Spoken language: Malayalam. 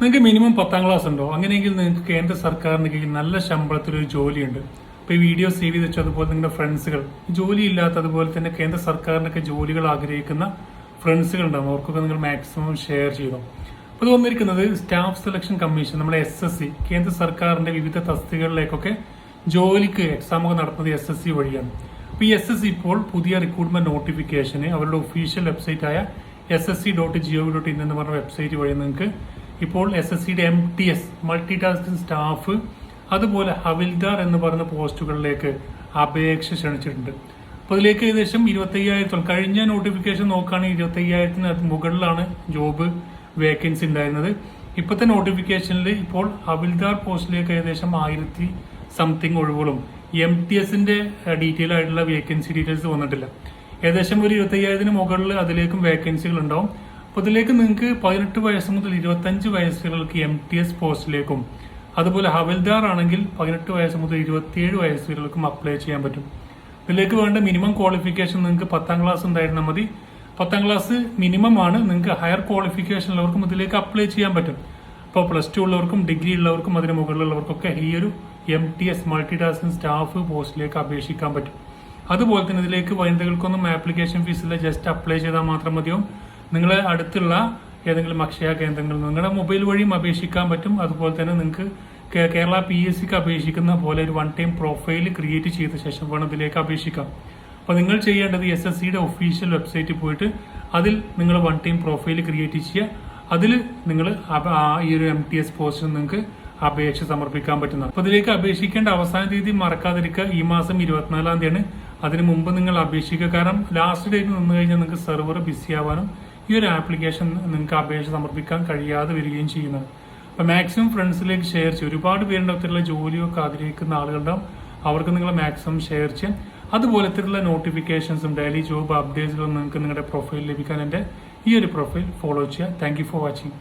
നിങ്ങൾക്ക് മിനിമം പത്താം ക്ലാസ് ഉണ്ടോ? അങ്ങനെയെങ്കിൽ നിങ്ങൾക്ക് കേന്ദ്ര സർക്കാരിന് കീഴിൽ നല്ല ശമ്പളത്തിൽ ഒരു ജോലിയുണ്ട്. ഇപ്പൊ ഈ വീഡിയോ സേവ് ചെയ്ത് വെച്ചു അതുപോലെ നിങ്ങളുടെ ഫ്രണ്ട്സുകൾ ജോലി ഇല്ലാത്ത അതുപോലെ തന്നെ കേന്ദ്ര സർക്കാരിനൊക്കെ ജോലികൾ ആഗ്രഹിക്കുന്ന ഫ്രണ്ട്സുകൾ ഉണ്ടാവും. അവർക്കൊക്കെ നിങ്ങൾ മാക്സിമം ഷെയർ ചെയ്തോ അപ്പോൾ ഇത് വന്നിരിക്കുന്നത് സ്റ്റാഫ് സെലക്ഷൻ കമ്മീഷൻ നമ്മുടെ എസ് എസ് സി കേന്ദ്ര സർക്കാരിന്റെ വിവിധ തസ്തികകളിലേക്കൊക്കെ ജോലിക്ക് എക്സാം ഒക്കെ നടത്തുന്നത് എസ് എസ് സി വഴിയാണ്. അപ്പോൾ ഈ എസ് എസ് സി ഇപ്പോൾ പുതിയ റിക്രൂട്ട്മെന്റ് നോട്ടിഫിക്കേഷന് അവരുടെ ഒഫീഷ്യൽ വെബ്സൈറ്റ് ആയ S S C dot gov dot in എന്ന് പറഞ്ഞ വെബ്സൈറ്റ് വഴി നിങ്ങൾക്ക് ഇപ്പോൾ എസ് എസ് സിയുടെ M T S multi tasking staff അതുപോലെ ഹവിൽദാർ എന്ന് പറഞ്ഞ പോസ്റ്റുകളിലേക്ക് അപേക്ഷ ക്ഷണിച്ചിട്ടുണ്ട്. അപ്പോൾ അതിലേക്ക് ഏകദേശം ഇരുപത്തയ്യായിരത്തോളം. കഴിഞ്ഞ നോട്ടിഫിക്കേഷൻ നോക്കുകയാണെങ്കിൽ ഇരുപത്തയ്യായിരത്തിന് മുകളിലാണ് ജോബ് വേക്കൻസി ഉണ്ടായിരുന്നത്. ഇപ്പോഴത്തെ നോട്ടിഫിക്കേഷനിൽ ഇപ്പോൾ ഹവിൽദാർ പോസ്റ്റിലേക്ക് ഏകദേശം ആയിരത്തി സംതിങ് ഒഴിവുകളും എം ടി എസിന്റെ ഡീറ്റെയിൽ ആയിട്ടുള്ള വേക്കൻസി ഡീറ്റെയിൽസ് വന്നിട്ടില്ല. ഏകദേശം ഒരു ഇരുപത്തയ്യായിരത്തിന് മുകളിൽ അതിലേക്കും വേക്കൻസികൾ ഉണ്ടാവും അപ്പോൾ ഇതിലേക്ക് നിങ്ങൾക്ക് പതിനെട്ട് വയസ്സ് മുതൽ ഇരുപത്തഞ്ച് വയസ്സുകൾക്ക് എം ടി എസ് പോസ്റ്റിലേക്കും അതുപോലെ ഹവൽദാർ ആണെങ്കിൽ പതിനെട്ട് വയസ്സ് മുതൽ ഇരുപത്തിയേഴ് വയസ്സുകൾക്കും അപ്ലൈ ചെയ്യാൻ പറ്റും. ഇതിലേക്ക് വേണ്ട മിനിമം ക്വാളിഫിക്കേഷൻ നിങ്ങൾക്ക് പത്താം ക്ലാസ് ഉണ്ടായിരുന്ന മതി. പത്താം ക്ലാസ് മിനിമം ആണ് നിങ്ങൾക്ക് ഹയർ ക്വാളിഫിക്കേഷൻ ഉള്ളവർക്കും ഇതിലേക്ക് അപ്ലൈ ചെയ്യാൻ പറ്റും. ഇപ്പോൾ പ്ലസ് ടു ഉള്ളവർക്കും ഡിഗ്രി ഉള്ളവർക്കും അതിന് മുകളിലുള്ളവർക്കൊക്കെ ഈ ഒരു M T S multi tasking staff പോസ്റ്റിലേക്ക് അപേക്ഷിക്കാൻ പറ്റും. അതുപോലെ തന്നെ ഇതിലേക്ക് വനിതകൾക്കൊന്നും ആപ്ലിക്കേഷൻ ഫീസ് ഇല്ല ജസ്റ്റ് അപ്ലൈ ചെയ്താൽ മാത്രം മതിയാവും. നിങ്ങളെ അടുത്തുള്ള ഏതെങ്കിലും അക്ഷയ കേന്ദ്രങ്ങളിൽ നിങ്ങളുടെ മൊബൈൽ വഴിയും അപേക്ഷിക്കാൻ പറ്റും. അതുപോലെ തന്നെ നിങ്ങൾക്ക് കേരള പി എസ് സിക്ക് അപേക്ഷിക്കുന്ന പോലെ ഒരു വൺ ടൈം പ്രൊഫൈൽ ക്രിയേറ്റ് ചെയ്ത ശേഷം വേണം ഇതിലേക്ക് അപേക്ഷിക്കാം അപ്പോൾ നിങ്ങൾ ചെയ്യേണ്ടത് എസ് എസ് സിയുടെ ഒഫീഷ്യൽ വെബ്സൈറ്റിൽ പോയിട്ട് അതിൽ നിങ്ങൾ വൺ ടൈം പ്രൊഫൈൽ ക്രിയേറ്റ് ചെയ്യുക. അതിൽ നിങ്ങൾ ഈ ഒരു എം ടി എസ് പോസ്റ്റിന് നിങ്ങൾക്ക് അപേക്ഷ സമർപ്പിക്കാൻ പറ്റുന്നതാണ്. അപ്പോൾ ഇതിലേക്ക് അപേക്ഷിക്കേണ്ട അവസാന തീയതി മറക്കാതിരിക്കുക. ഈ മാസം ഇരുപത്തിനാലാം തീയതിയാണ്. അതിനു മുമ്പ് നിങ്ങൾ അപേക്ഷിക്കുക. കാരണം ലാസ്റ്റ് ഡേറ്റ് നിന്ന് കഴിഞ്ഞാൽ നിങ്ങൾക്ക് സെർവർ ബിസി ആവാനും ഈ ഒരു ആപ്ലിക്കേഷൻ നിങ്ങൾക്ക് അപേക്ഷ സമർപ്പിക്കാൻ കഴിയാതെ വരികയും ചെയ്യുന്നത്. അപ്പോൾ മാക്സിമം ഫ്രണ്ട്സിലേക്ക് ഷെയർ ചെയ്യും. ഒരുപാട് പേരുടെ ഒത്തിരിയുള്ള ജോലിയൊക്കെ ആഗ്രഹിക്കുന്ന ആളുകളുണ്ടാവും അവർക്ക് നിങ്ങൾ മാക്സിമം ഷെയർ ചെയ്യാം. അതുപോലത്തെ നോട്ടിഫിക്കേഷൻസും ഡെയിലി ജോബ് അപ്ഡേറ്റ്സുകളും നിങ്ങൾക്ക് നിങ്ങളുടെ പ്രൊഫൈൽ ലഭിക്കാൻ എന്റെ ഈ ഒരു പ്രൊഫൈൽ ഫോളോ ചെയ്യുക. Thank for watching